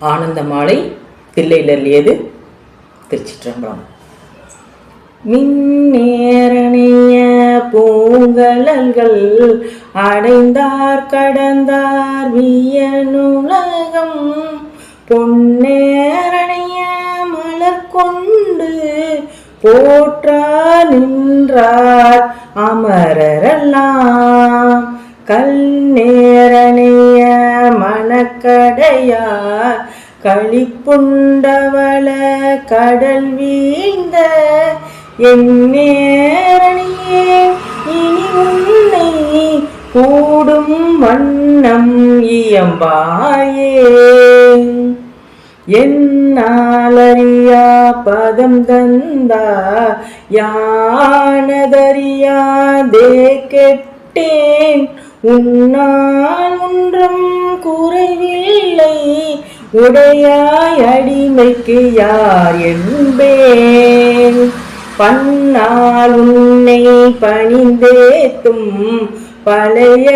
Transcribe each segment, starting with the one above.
ஆனந்த மாலை தில்லையில் அள்ளியது திருச்சிற்றம்பலம். மின்னேரணைய பூங்கலல்கள் அடைந்தார் கடந்தார் வியனுலகம். பொன்னேரணைய மலர் கொண்டு போற்றா நின்றார் அமரரெல்லாம். கல் நேரணிய மணக்கடையார் களிப்புண்டவள கடல் வீழ்ந்த என் நேரணியே இனி உன்னை கூடும் வண்ணம் இயம்பாயே. என்னாலறியா பதம் தந்தா? யானதறியா? யானதறியாதே விட்டேன். உன்னால் ஒன்றும் குறைவில்லை. உடையாய் அடிமைக்கு யார் என்பேன். பன்னால் உன்னை பணிந்தேத்தும் பழைய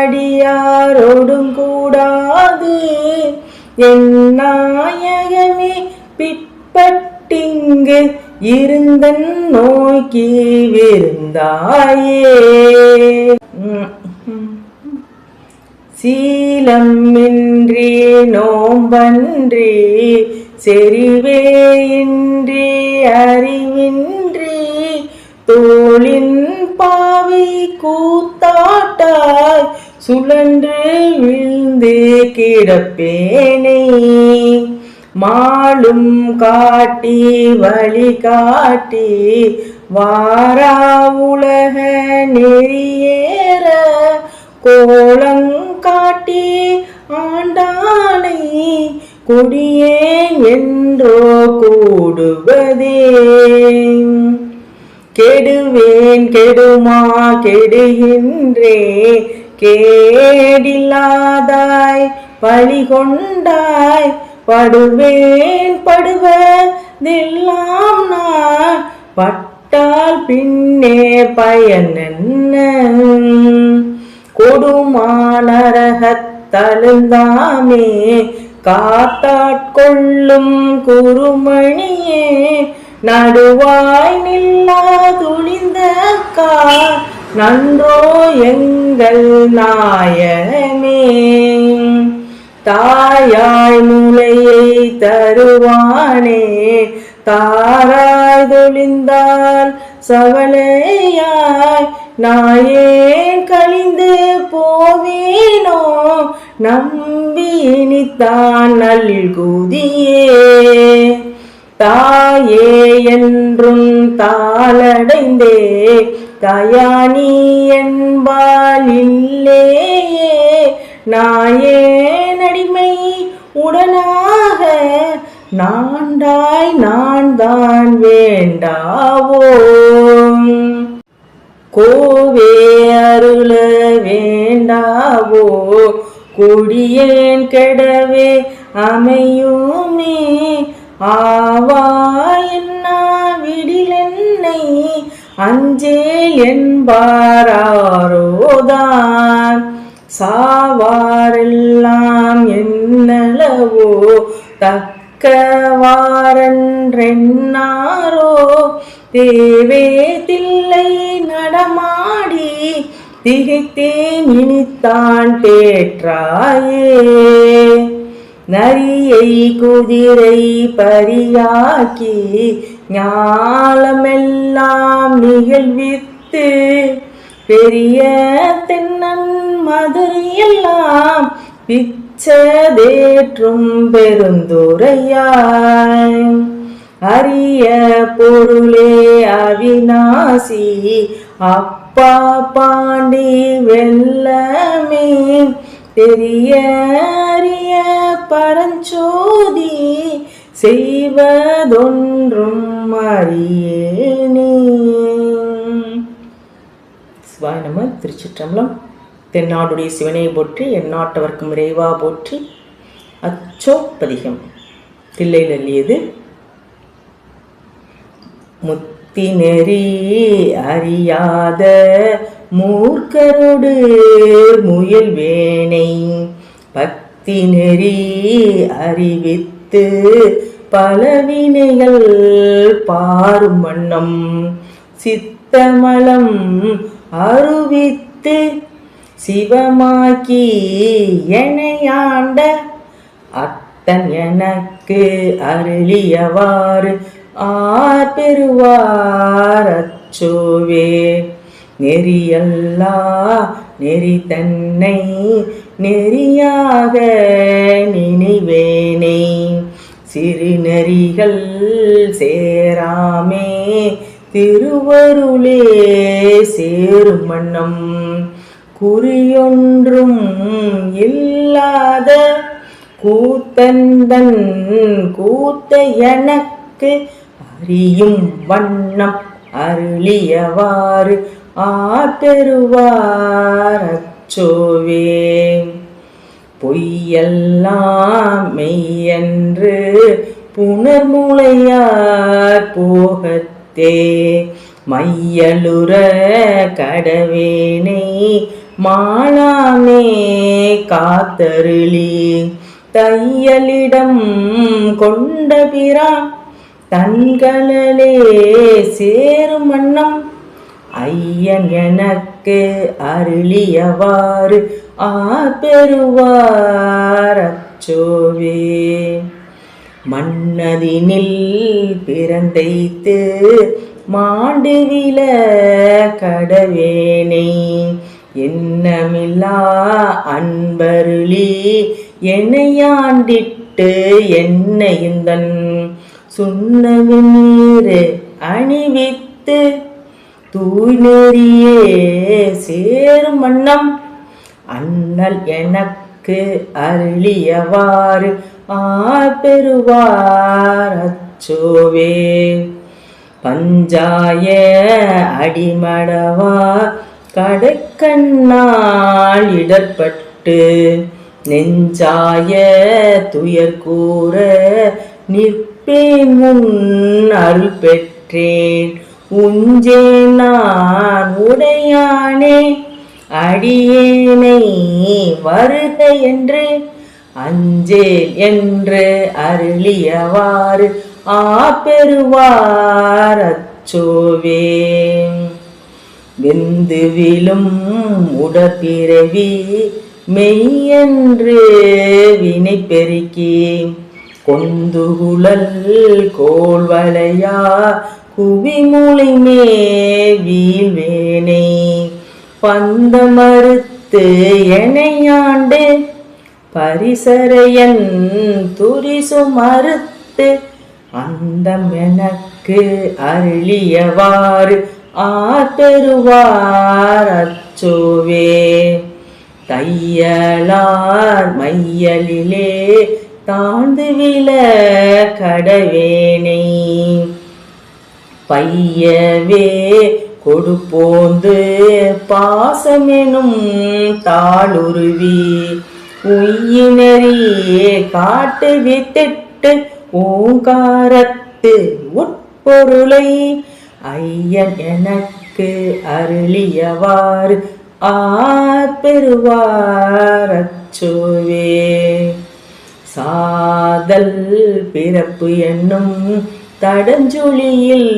அடியாரோடும் கூடாது. என் நாயகமே பிற்பட்டிங்கு இருந்தன் நோக்கி விருந்தாயே. சீலமின்றி நோம்பன்றி செறிவே இன்றி அறிவின்றி தோளின் பாவி கூத்தாட்டாய் சுழன்று விழுந்து கிடப்பேனே. மாளும் காட்டி வழி காட்டி வாரா உலக நெறியேற கோலங்காட்டி ஆண்டானை கொடியேன் என்றோ கூடுவதே. கெடுவேன் கெடுமா கெடுகின்றே கேடில்லாதாய் பழி கொண்டாய் படுவேன் படுவதெல்லாம் நான். பட்டால் பின்னே பயன் என்ன? கொடுமானரகத்தழுந்தாமே காத்தாட்கொள்ளும் குருமணியே. நடுவாய் நில்லா துணிந்த கா நன்றோ எங்கள் நாயமே தாயாய் முலையை தருவானே. தாராய் தொழிந்தால் சவலையாய் நாயே கழிந்து போவேனோ. நம்பினித்தான் நல்குதியே தாயே என்றும் தாளடைந்தே. தயானி என்பால் இல்லேயே. நாயே உடனாக நாண்டாய் நான் தான் வேண்டாவோ கோவே அருள வேண்டாவோ? கொடியேன் கெடவே அமையுமே. ஆவா என்ன விடிலென்னை? அஞ்சேல் என்பாரோதான் சாவாரெல்லாம் தக்கவாரன்றென்னாரோ தேவே தில்லை நடமாடி திகைத்தேன் இனித்தான் தேற்றாயே. நரியை குதிரை பரியாக்கி ஞாலமெல்லாம் நிகழ்வித்து பெரிய தென்னன் மதுரையெல்லாம் பிச்சதேற்றும் பெருந்துரையாய். அரிய பொருளே அவிநாசி அப்பா பாண்டி வெள்ளமே. பெரிய அரிய பரஞ்சோதி செய்வதொன்றும் அறியேனே. சிவாய நம திருச்சிற்றம்பலம். தென்னாடுடைய சிவனை போற்றி எந்நாட்டவர்க்கும் இறைவா போற்றி அச்சோப்பதிகம். தில்லை நல்லியது. முத்தி நெறி அறியாத மூர்க்கரோடு முயல் வேணை. பக்தி பக்தி நெறி அறிவித்து பலவினைகள் பாரும் வண்ணம். சித்தமலம் அருவித்து சிவமாக்கி எனையாண்ட அத்தன் எனக்கு அருளியவாறு. ஆர் அச்சோவே நெறியல்லா நெறி தன்னை நெறியாக நினைவேனே. சிறு நெறிகள் சேராமே திருவருளே சேரும் வண்ணம். குறியொன்றும் இல்லாத கூத்தந்தன் கூத்த எனக்கு அறியும் வண்ணம் அருளியவாறு ஆப்பெருவார் அச்சோவே. பொய்யெல்லாம் மெய்யன்று புனர்முளையார் போகத்தே. மையலுற கடவேனை மாளாமே காத்தருளி. தையலிடம் கொண்ட பிரான் தன்களே சேரும் வண்ணம். ஐயன் எனக்கு அருளியவாறு ஆப்பெருவார் அச்சோவே. மன்னதினில் பிறந்தைத்து மாண்டுவில கடவேனை. என்னமில்லா அன்பருளி என்னையாண்டிட்டு என்னையுந்தன். சுண்ணவின் நீர் அணிவித்து தூய்நெறியே சேரும் வண்ணம். அண்ணல் எனக்கு அருளியவாறு ஆப்பெருவார் அச்சோவே. பஞ்சாய அடிமடவா கடைக்கண்ணால் இடர்பட்டு நெஞ்சாய துயர் கூற நிற்பேன் முன் அருள் பெற்றேன். உஞ்சே நான் உடையானே அடியேனை வருக என்று அஞ்சேல் என்று அருளியவாறு ஆ பெறுவார் அச்சோவே. வெந்து விழும் உடற்பிறவி மெய்யன்று வினை பெருக்கி கொந்துகுழல் கோல்வலையா குவிமொழி மே வீழ்வேனை பந்த மறுத்து எனையாண்டு பரிசரையன் துரிசு மறுத்து அந்தம் எனக்கு அருளியவாறு ஆத்தருவார் அச்சோவே தையலார் மையலிலே தாழ்ந்து வில கடவேனை. பையவே கொடுப்போந்து பாசமெனும் தாளுருவி உயினரியே காட்டு வித்திட்டு ஓங்காரத்து உட்பொருளை ஐயன் எனக்கு அருளியவாறு ஆப்பெருவார் அச்சோவே சாதல் பிறப்பு என்னும் தடஞ்சொலியில்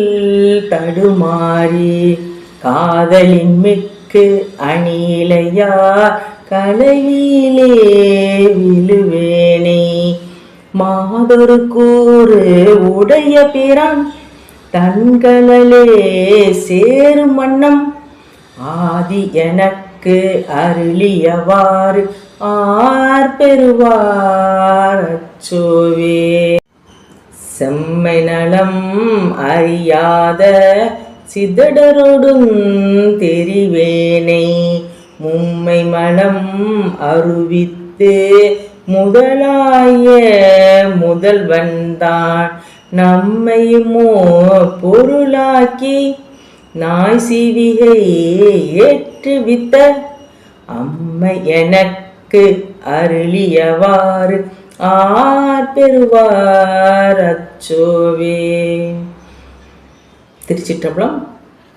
தடுமாறி காதலின் மிக்கு அணிலையா கலையிலே விழுவேனே. மாதொரு கூறு உடைய பிறான் தன்களே சேரும் வண்ணம். ஆதி எனக்கு அருளியவாறு ஆர் பெறுவார் அச்சோவே. செம்மை நலம் அறியாத சிதடரோடும் தெரிவேனை. மும்மை மலம் அருவித்து முதலாய முதல்வன்தான் நம்மையுமோ பொருளாக்கி நாய் சிவிகை ஏற்றுவித்த அம்மை எனக்கு அருளியவாறு ஆர் பெறுவார் அச்சோவே. திருச்சிற்றம்பலம்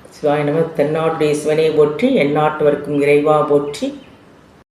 சிவாய நம. தென்னாட்டுடைய சிவனை போற்றி எந்நாட்டவர்க்கும் இறைவா போற்றி.